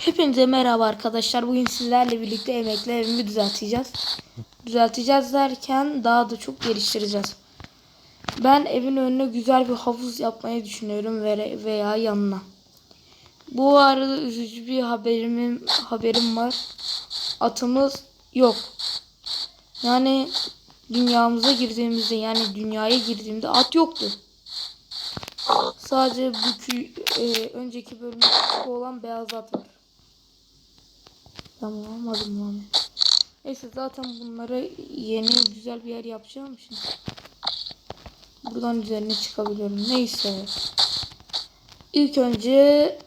Hepinize merhaba arkadaşlar. Bugün sizlerle birlikte emekli evimi düzelteceğiz. Düzelteceğiz derken daha da çok geliştireceğiz. Ben evin önüne güzel bir havuz yapmayı düşünüyorum ve- veya yanına. Bu arada üzücü bir haberim haberim var. Atımız yok. Yani dünyamıza girdiğimizde yani dünyaya girdiğimde at yoktu. Sadece bu e, önceki bölümde olan beyaz at var. Tamam almadım Muhammed. Neyse zaten bunları yeni güzel bir yer yapacağım için. Buradan üzerine çıkabiliyorum. Neyse. İlk önce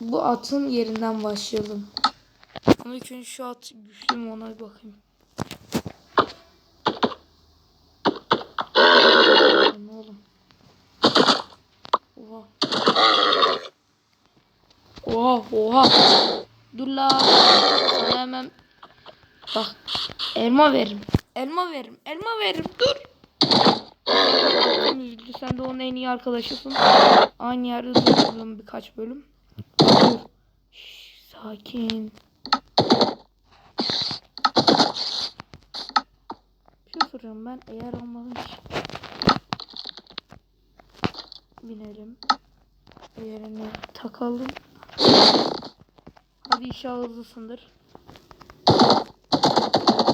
bu atın yerinden başlayalım. Ama ilk önce şu at güçlü mü ona bir bakayım. Ne oğlum? Oha. Oha oha. Dur la. Sana hemen bak elma veririm. Elma veririm. Elma veririm. Dur. Sen de onun en iyi arkadaşısın. Aynı yerde durdum birkaç bölüm. Dur. Şş, sakin. Şu soracağım ben eğer olmadım ki. Binelim. Yerine takalım. Hadi inşallah hızlısındır.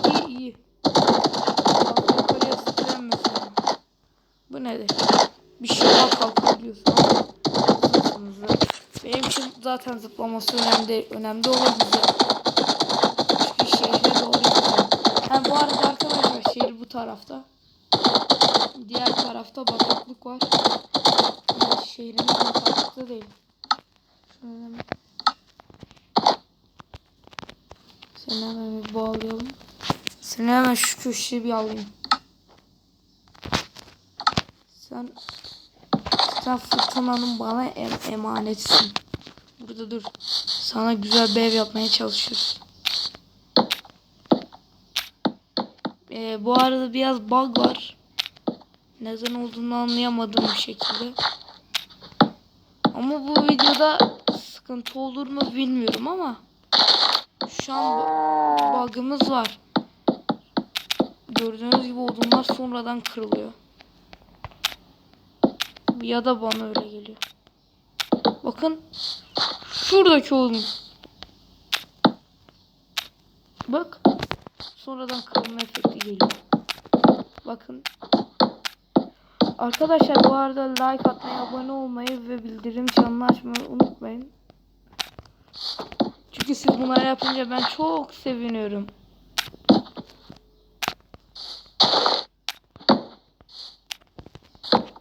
İyi iyi. Yukarıya sıkılamıyorsun. Bu nedir? Bir şey daha kalkabiliyorsun. Hızlısın hızlı. Benim için zaten zıplaması önemli, önemli olan hızlı. Çünkü şehre doğru gideceğim. Ha bu arada arkadaşlar şehir bu tarafta. Diğer tarafta bataklık var. Yani şehrimiz bataklıkta değil. Şöyle hemen Seni hemen bir bağlayalım. Seni hemen şu köşeye bir alayım. Sen sen fırtınanın bana em emanetsin. Burada dur. Sana güzel bir ev yapmaya çalışıyoruz. Ee, bu arada biraz bug var. Neden olduğunu anlayamadım bir şekilde. Ama bu videoda sıkıntı olur mu bilmiyorum ama şu an bu- bug'ımız var. Gördüğünüz gibi odunlar sonradan kırılıyor. Ya da bana öyle geliyor. Bakın şuradaki odun. Bak sonradan kırılma efekti geliyor. Bakın Arkadaşlar bu arada like atmayı, abone olmayı ve bildirim çanını açmayı unutmayın. Çünkü siz bunları yapınca ben çok seviniyorum.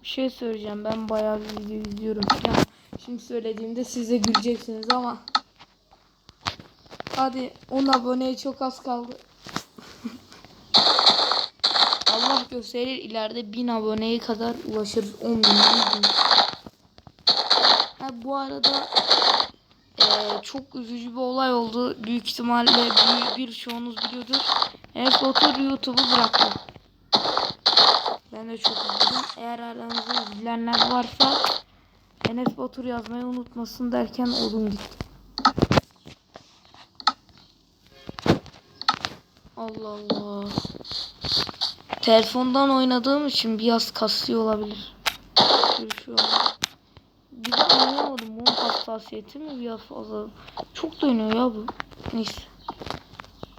Bir şey söyleyeceğim. Ben bayağı video izliyorum falan. Şimdi söylediğimde siz de güleceksiniz ama. Hadi 10 aboneye çok az kaldı. Allah gösterir ileride 1000 aboneye kadar ulaşırız. 10 bin. 100 bin. Ha, bu arada eee, çok üzücü bir olay oldu. Büyük ihtimalle bir, birçoğunuz biliyordur. Enes Batur YouTube'u bıraktı. Ben de çok üzüldüm. Eğer aranızda üzülenler varsa Enes Batur yazmayı unutmasın derken odun gitti. Allah Allah. Telefondan oynadığım için biraz kasıyor olabilir. Bir şey olmaz. Bir de anlayamadım. Bunun hassasiyeti mi biraz fazla? Çok da oynuyor ya bu. Neyse.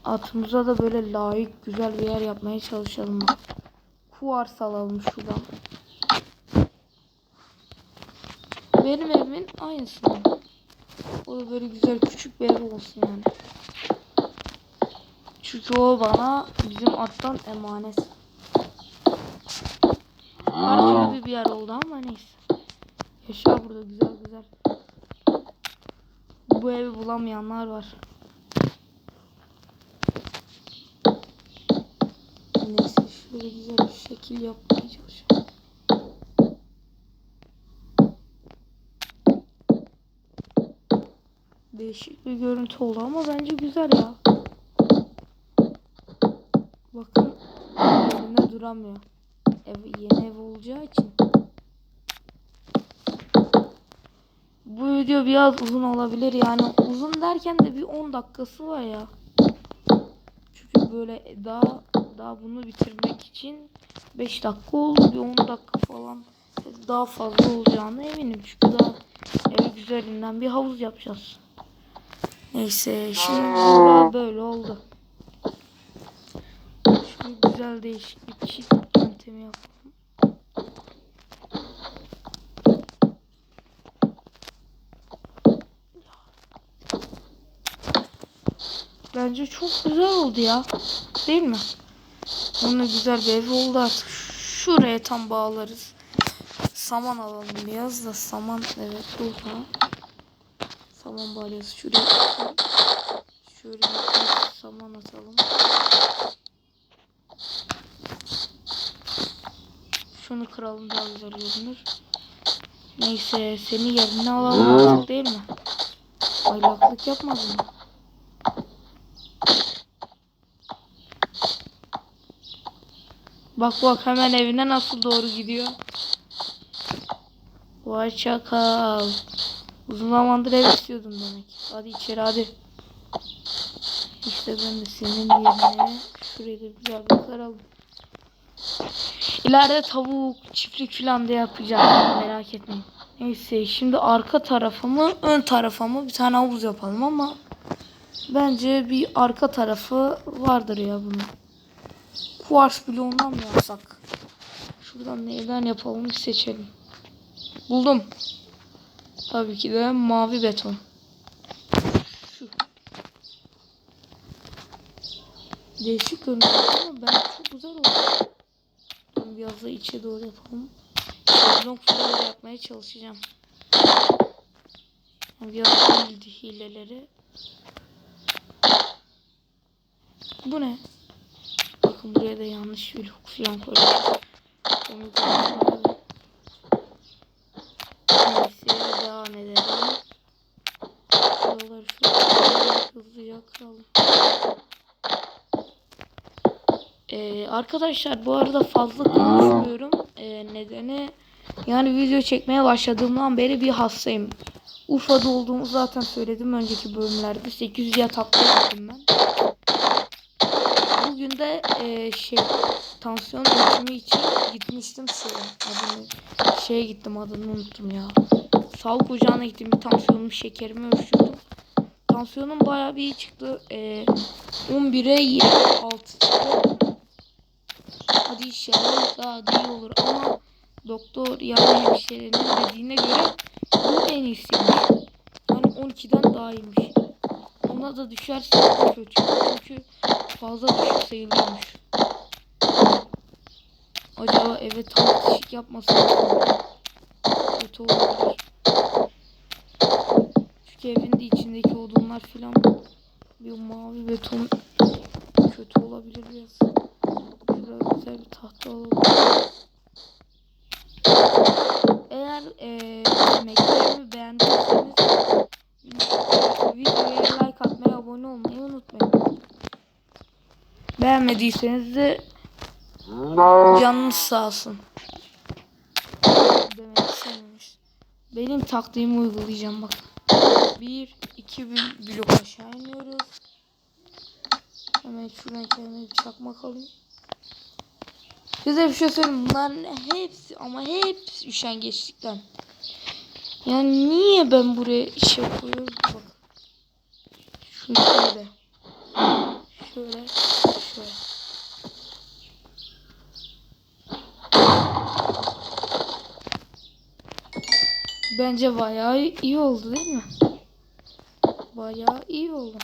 Atımıza da böyle layık güzel bir yer yapmaya çalışalım. Bak. Kuvars alalım şuradan. Benim evimin aynısı. O da böyle güzel küçük bir ev olsun yani. Çünkü o bana bizim attan emanet. Harika bir yer oldu ama neyse. Yaşa burada güzel güzel. Bu evi bulamayanlar var. Neyse şöyle güzel bir şekil yapmaya çalışıyorum. Değişik bir görüntü oldu ama bence güzel ya. Bakın yerinde duramıyor. Ev, yeni ev olacağı için. Bu video biraz uzun olabilir yani uzun derken de bir 10 dakikası var ya. Çünkü böyle daha daha bunu bitirmek için 5 dakika oldu bir 10 dakika falan daha fazla olacağını eminim çünkü daha ev güzelinden bir havuz yapacağız. Neyse şimdi böyle oldu. Şimdi güzel değişik bir çift yöntemi yapalım. Bence çok güzel oldu ya. Değil mi? Bunun güzel bir ev oldu artık. Şuraya tam bağlarız. Saman alalım biraz da saman evet burada. Saman bağlıyoruz. Şuraya şöyle bir saman atalım. Şunu kıralım daha güzel görünür. Neyse seni yerine alalım artık değil mi? Aylaklık yapmadın mı? Bak bak hemen evine nasıl doğru gidiyor. Vay çakal. Uzun zamandır ev istiyordum demek. Hadi içeri hadi. İşte ben de senin yerine şurayı da güzel bir kıralım. İleride tavuk, çiftlik falan da yapacağım. Merak etmeyin. Neyse şimdi arka tarafımı, ön tarafımı bir tane havuz yapalım ama bence bir arka tarafı vardır ya bunun. Kuvars bloğundan mı yapsak? Şuradan neyden yapalım seçelim. Buldum. Tabii ki de mavi beton. Şu. Değişik görünüyor ama ben çok güzel oldu. Biraz da içe doğru yapalım. Şezlong falan yapmaya çalışacağım. Biraz bildi hileleri. Bu ne? Bakın buraya da yanlış bir blok falan koydum. Onu koyalım. Neyse devam edelim. Şuraları şöyle hızlıca kıralım. Ee, arkadaşlar bu arada fazla konuşmuyorum. Ee, nedeni yani video çekmeye başladığımdan beri bir hastayım. Urfa'da olduğumu zaten söyledim önceki bölümlerde. 800 yatakta gittim ben. Bugün de e, şey tansiyon ölçümü için gitmiştim şeye. Adını, şeye gittim adını unuttum ya. Sağlık ocağına gittim. Bir tansiyonumu şekerimi ölçtürdüm. Tansiyonum bayağı bir çıktı. E, 11'e 26 çıktı. Hadi inşallah daha da iyi olur ama doktor yani hemşirenin dediğine göre bu en iyisiymiş. Yani 12'den daha iyiymiş. Ona da düşerse kötü. Çünkü fazla düşük sayılıyormuş. Acaba eve tam düşük yapmasam kötü olabilir. Çünkü evin de içindeki odunlar filan bir mavi beton kötü olabilir biraz. Şuraya güzel bir tahta alalım. Eğer eee emeklerimi beğendiyseniz videoya abone olmayı unutmayın. Beğenmediyseniz de canınız sağ olsun. Benim taktiğimi uygulayacağım bak. Bir, iki bir blok aşağı iniyoruz. Hemen şuradan kendime bir çakmak alayım. Size bir şey söyleyeyim. Bunların hepsi ama hepsi üşengeçlikten. Yani niye ben buraya şey koyuyorum bak. Şunu şöyle. Şöyle. Şöyle. Bence bayağı iyi oldu değil mi? Bayağı iyi oldu.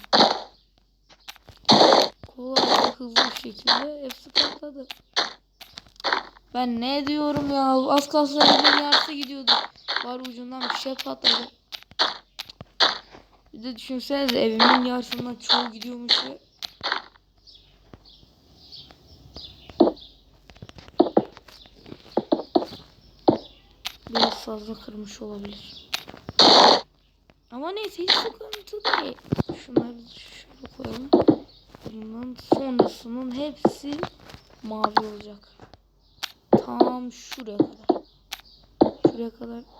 Kolay ve hızlı bir şekilde hepsi patladı. Ben ne diyorum ya? Az kalsın yarısı gidiyordu. Var ucundan bir şey patladı. Bir de düşünsenize evimin yarısından çoğu gidiyormuş ve Biraz fazla kırmış olabilir. Ama neyse hiç sıkıntı değil. Şunları şöyle koyalım. Bundan sonrasının hepsi mavi olacak. Tam şuraya kadar. Şuraya kadar.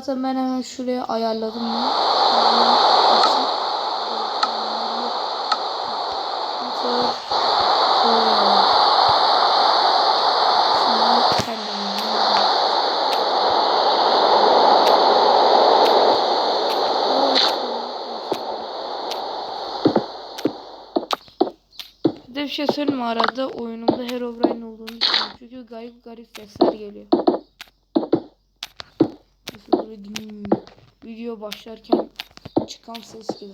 Zaten ben hemen şuraya ayarladım de bir şey söyleyeyim mi? Arada oyunumda Herobrine olduğunu düşünüyorum. Çünkü garip garip sesler geliyor. Böyle dinleyeyim. Video başlarken çıkan ses gibi.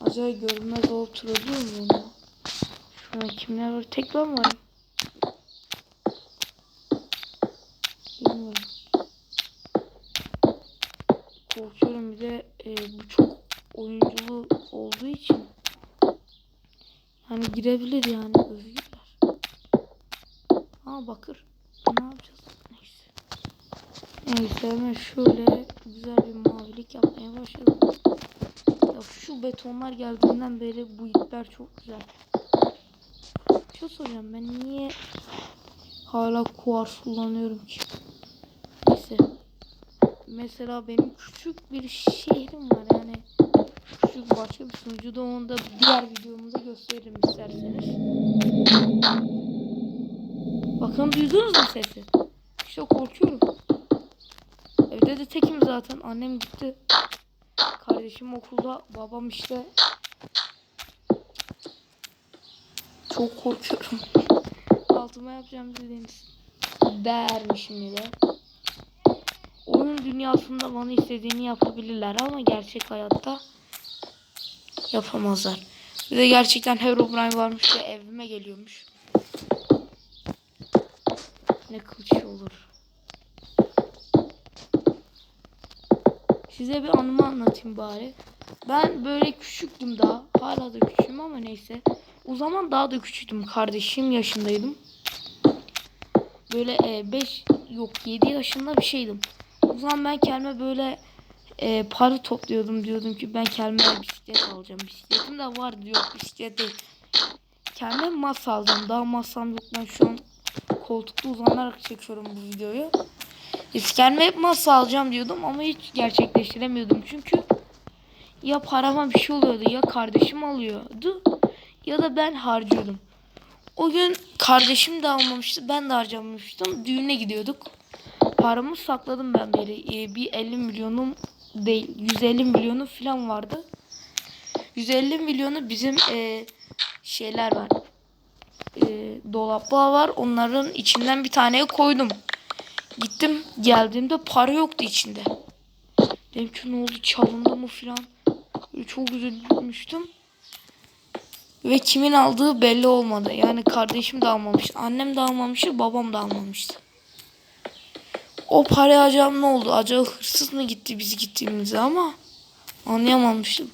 Acaba görünmez olup turuluyor mu ya? Kimler var? Tek ben varım. Bilmiyorum. Korkuyorum bir de e, bu çok oyunculu olduğu için. Hani girebilir yani özgürler. Aa bakır. Ne yapacağız? Hemen şöyle güzel bir mavilik yapmaya başladım. Ya şu betonlar geldiğinden beri bu ipler çok güzel. Bir şey soracağım ben niye hala kuars kullanıyorum ki? Neyse. Mesela benim küçük bir şehrim var yani. Küçük başka bir sunucuda onu da diğer videomuzda gösteririm isterseniz. Bakın duydunuz mu sesi? İşte korkuyorum. Evde de tekim zaten. Annem gitti. Kardeşim okulda. Babam işte. Çok korkuyorum. Altıma yapacağım dediğiniz. Dermişim bir de. Oyun dünyasında bana istediğini yapabilirler ama gerçek hayatta yapamazlar. Bir de gerçekten Herobrine varmış ve evime geliyormuş. Ne kılıç olur. Size bir anımı anlatayım bari. Ben böyle küçüktüm daha. Hala da küçüğüm ama neyse. O zaman daha da küçüktüm. Kardeşim yaşındaydım. Böyle 5 yok 7 yaşında bir şeydim. O zaman ben kendime böyle e, para topluyordum diyordum ki ben kendime bisiklet alacağım. Bisikletim de vardı yok bisiklet değil. Kendime masa alacağım. Daha masam yok ben şu an koltukta uzanarak çekiyorum bu videoyu. Hep masa alacağım diyordum ama hiç gerçekleştiremiyordum çünkü ya parama bir şey oluyordu ya kardeşim alıyordu ya da ben harcıyordum. O gün kardeşim de almamıştı ben de harcamamıştım düğüne gidiyorduk. Paramı sakladım ben beri ee, bir 50 milyonum değil 150 milyonu falan vardı. 150 milyonu bizim e, şeyler var. E, dolaplar var onların içinden bir taneye koydum. Gittim geldiğimde para yoktu içinde. Dedim ki ne oldu çalındı mı filan. Çok üzülmüştüm. Ve kimin aldığı belli olmadı. Yani kardeşim de almamıştı. Annem de almamıştı. Babam da almamıştı. O parayı acaba ne oldu? Acaba hırsız mı gitti biz gittiğimizde ama anlayamamıştım.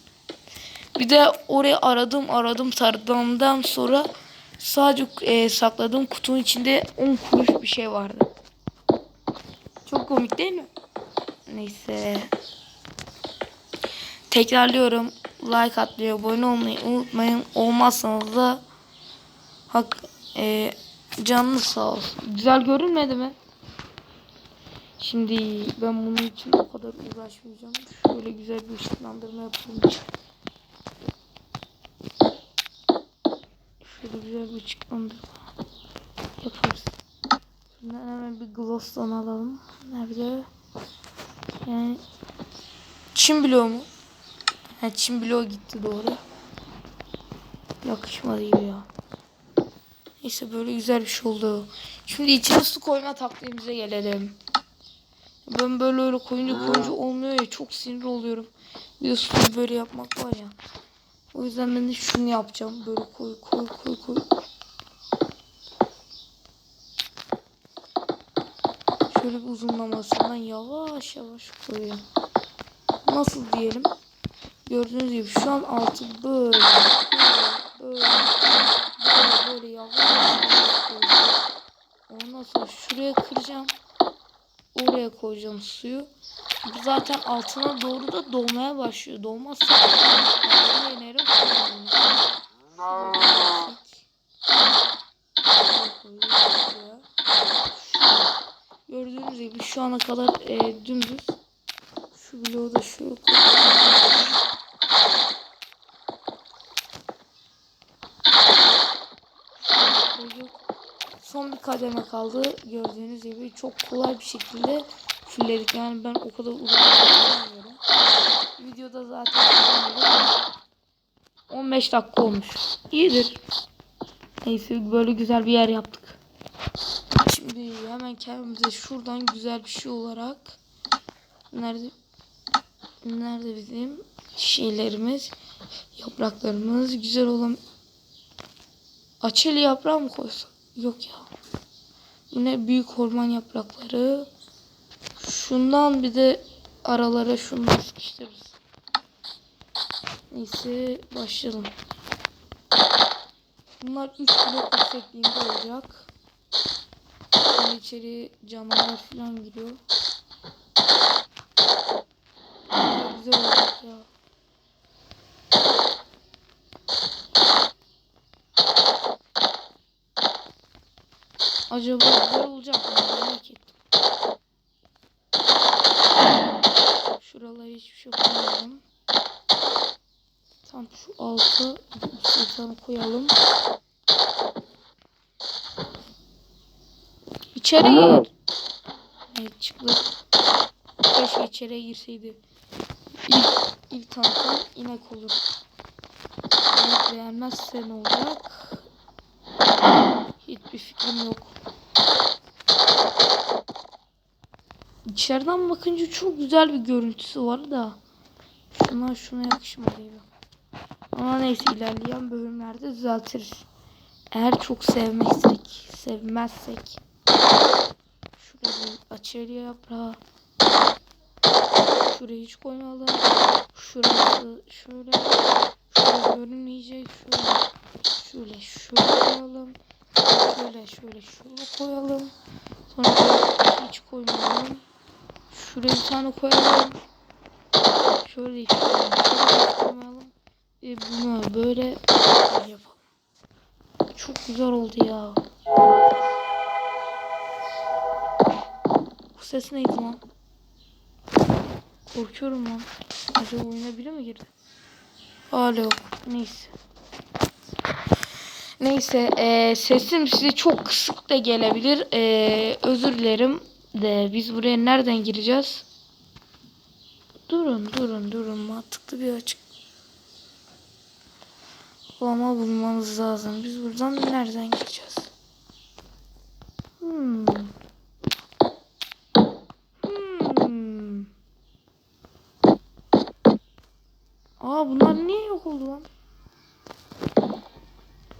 Bir de orayı aradım aradım taradığımdan sonra sadece e, sakladığım kutunun içinde 10 kuruş bir şey vardı. Çok komik değil mi? Neyse. Tekrarlıyorum. Like atmayı, abone olmayı unutmayın. Olmazsanız da hak e, canlı sağ olsun. Güzel görünmedi mi? Şimdi ben bunun için o kadar uğraşmayacağım. Şöyle güzel bir ışıklandırma yapayım. Şöyle güzel bir ışıklandırma yaparız. Şuradan hemen bir gloss'tan alalım. Nerede? Yani Çin bloğu mu? Ha Çin bloğu gitti doğru. Yakışmadı gibi ya. Neyse böyle güzel bir şey oldu. Şimdi içine su koyma taktiğimize gelelim. Ben böyle öyle koyunca koyunca olmuyor ya çok sinir oluyorum. Bir de böyle yapmak var ya. O yüzden ben de şunu yapacağım. Böyle koy koy koy koy. Bir uzunlamasından yavaş yavaş koyuyorum. Nasıl diyelim? Gördüğünüz gibi şu an altı böyle böyle böyle böyle, böyle yavaş. Ondan sonra şuraya kıracağım. Oraya koyacağım suyu. Zaten altına doğru da dolmaya başlıyor. Dolmazsa altına inerim. Gördüğünüz gibi ana kadar e, dümdüz Şu bloğu da şu. Son bir kademe kaldı. Gördüğünüz gibi çok kolay bir şekilde fulledik. Yani ben o kadar uğraşamıyorum. Videoda zaten görüyorum. 15 dakika olmuş. İyidir. Neyse böyle güzel bir yer yaptık. Şimdi hemen kendimize şuradan güzel bir şey olarak nerede nerede bizim şeylerimiz yapraklarımız güzel olan açılı yaprağı mı koysak? Yok ya. Bu ne büyük orman yaprakları. Şundan bir de aralara şundan sıkıştırırız. Neyse başlayalım. Bunlar 3 blok yüksekliğinde olacak. İçeri canavar falan giriyor. Güzel olacak ya. Acaba güzel olacak mı? Merak ettim. Şuralara hiçbir şey koymadım. Tam şu altı bir tane koyalım. İçeri gir. Evet çıktı. Keşke içeriye girseydi. İlk, ilk tanıtan inek olur. İnek beğenmezse ne olacak? Hiçbir fikrim yok. İçeriden bakınca çok güzel bir görüntüsü var da. Şuna şuna yakışmadıydı. Ama neyse ilerleyen bölümlerde düzeltiriz. Eğer çok sevmezsek, sevmezsek. Şuraya bir açarya yaprağı. Şuraya hiç koymayalım. Şurası şöyle. Şuraya görünmeyecek. Şöyle. Şöyle şöyle koyalım. Şöyle şöyle şöyle koyalım. Sonra hiç koymayalım. Şuraya bir tane koyalım. Şöyle hiç koymayalım. Ve bunu böyle yapalım. Çok güzel oldu ya. Ses neydi lan? Korkuyorum lan. Acaba oyuna biri mi girdi? Hala yok. Neyse. Neyse e, sesim size çok kısık da gelebilir. E, özür dilerim de biz buraya nereden gireceğiz? Durun durun durun mantıklı bir açık. Ama bulmamız lazım. Biz buradan nereden gireceğiz? Hmm. Aa bunlar niye yok oldu lan?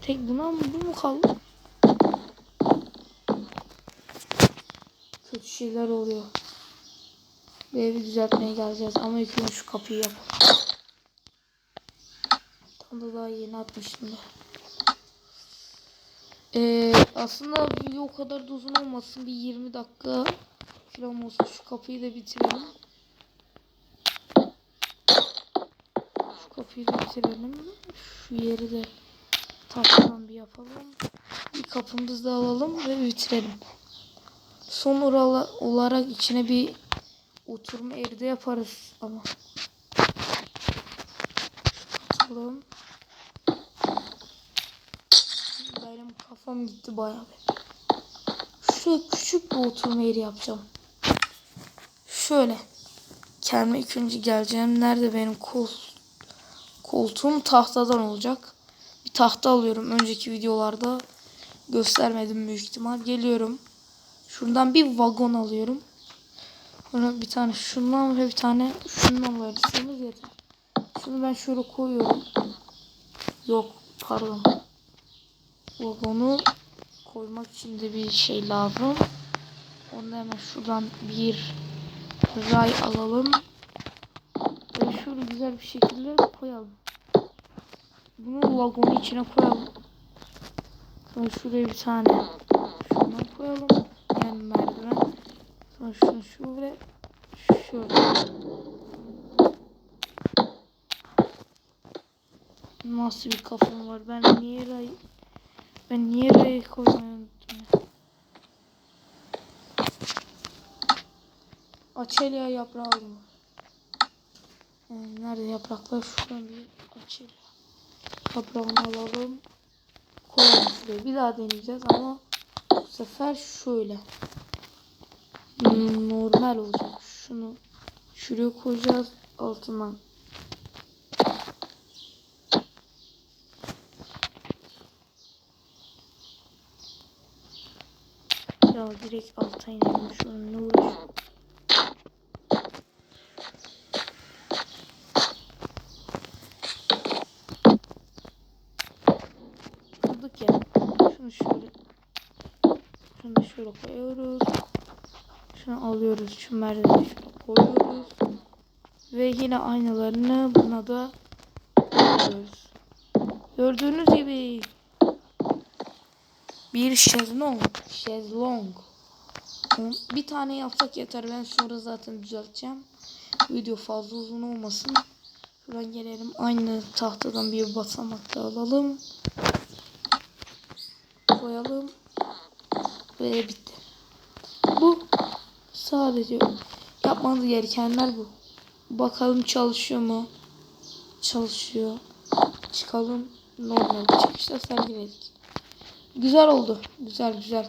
Tek buna mı bu mu kaldı? Kötü şeyler oluyor. Bu evi düzeltmeye geleceğiz ama ilk önce şu kapıyı yapalım. Tam da daha yeni atmıştım da. Ee, aslında video o kadar da uzun olmasın. Bir 20 dakika falan olsun. Şu kapıyı da bitirelim. Kapıyı bitirelim. Şu yeri de tahtadan bir yapalım. Bir kapımızı da alalım ve bitirelim. Son olarak içine bir oturma yeri de yaparız ama. Atalım. Benim kafam gitti bayağı. Şöyle küçük bir oturma yeri yapacağım. Şöyle. Kendime ilk önce geleceğim. Nerede benim kol koltuğum tahtadan olacak. Bir tahta alıyorum. Önceki videolarda göstermedim büyük ihtimal. Geliyorum. Şuradan bir vagon alıyorum. Sonra bir tane şundan ve bir tane şundan verirseniz yeter. Şunu ben şöyle koyuyorum. Yok pardon. Vagonu koymak için de bir şey lazım. Onu hemen şuradan bir ray alalım. Ve şöyle güzel bir şekilde koyalım. Bunu vagonun içine koyalım. Sonra şuraya bir tane şundan koyalım. Yani merdiven. Sonra şunu şöyle şöyle. Nasıl bir kafam var? Ben niye ray ben niye ray koymayı unuttum ya? Açelya yaprağı alayım. Ee, Nerede yapraklar? Şuradan bir açayım. Yaprağını alalım. Koyalım şuraya. Bir daha deneyeceğiz ama bu sefer şöyle. Normal olacak. Şunu şuraya koyacağız. Altından Ya direkt alta inelim şunun ne uğraş. Kırdık ya. Şunu şöyle. Şunu da şöyle koyuyoruz. Şunu alıyoruz. Şu merdiveni şöyle koyuyoruz. Ve yine aynalarını buna da koyuyoruz. Gördüğünüz gibi bir şezlong. Şezlong. Bir tane yapsak yeter. Ben sonra zaten düzelteceğim. Video fazla uzun olmasın. Şuradan gelelim. Aynı tahtadan bir basamak da alalım. Koyalım. Ve bitti. Bu sadece yapmanız gerekenler bu. Bakalım çalışıyor mu? Çalışıyor. Çıkalım. Normal çıkışta sergiledik. Güzel oldu. Güzel güzel.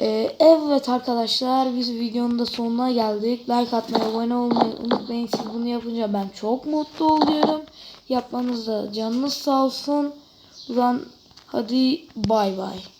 Ee, evet arkadaşlar biz videonun da sonuna geldik. Like atmayı, abone olmayı unutmayın. Siz bunu yapınca ben çok mutlu oluyorum. Yapmanız da canınız sağ olsun. Buradan hadi bay bay.